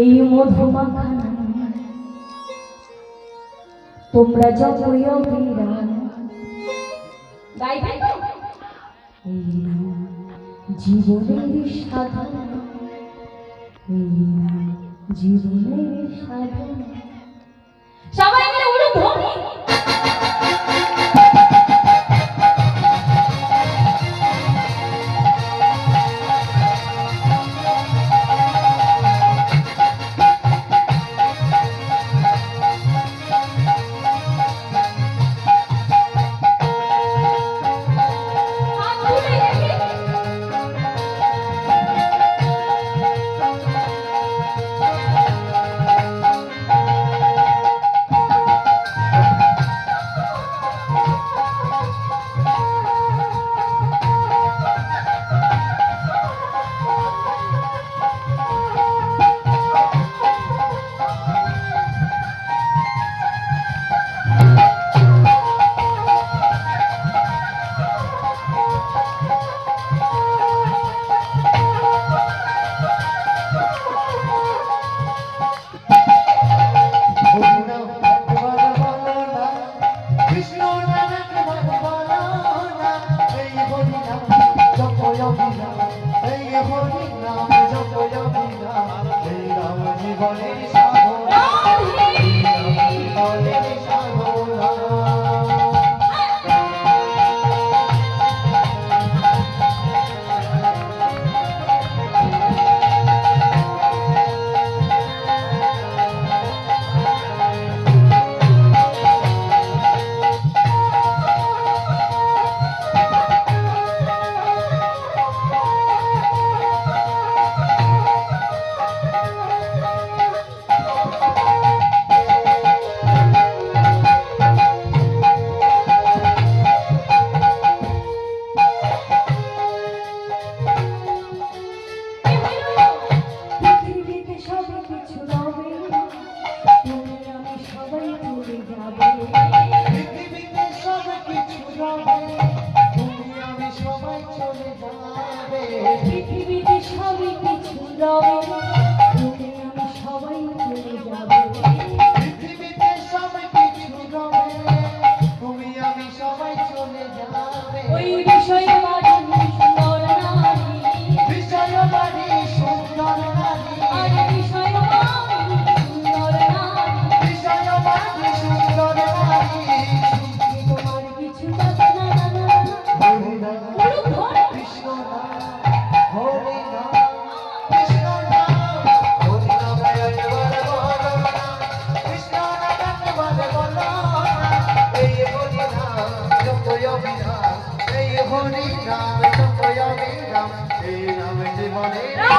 এই মধুমাখানা। তোমরা যতই অবিরাম গাইবে তো এই জীবনের সাধনা। এই জীবনের সাধনা। সবাই মিলে উলু ধ্বনি রাম জীবনের সবাই চলে যাবে পৃথিবীতে সব কিছু রবে, তুমি আমি সবাই চলে যাবে। পৃথিবীতে কিছু রবে তুমি আমি সবাই চলে যাবে। পৃথিবীতে সব কিছু রবে, তুমি আমি সবাই চলে যাবে। মনে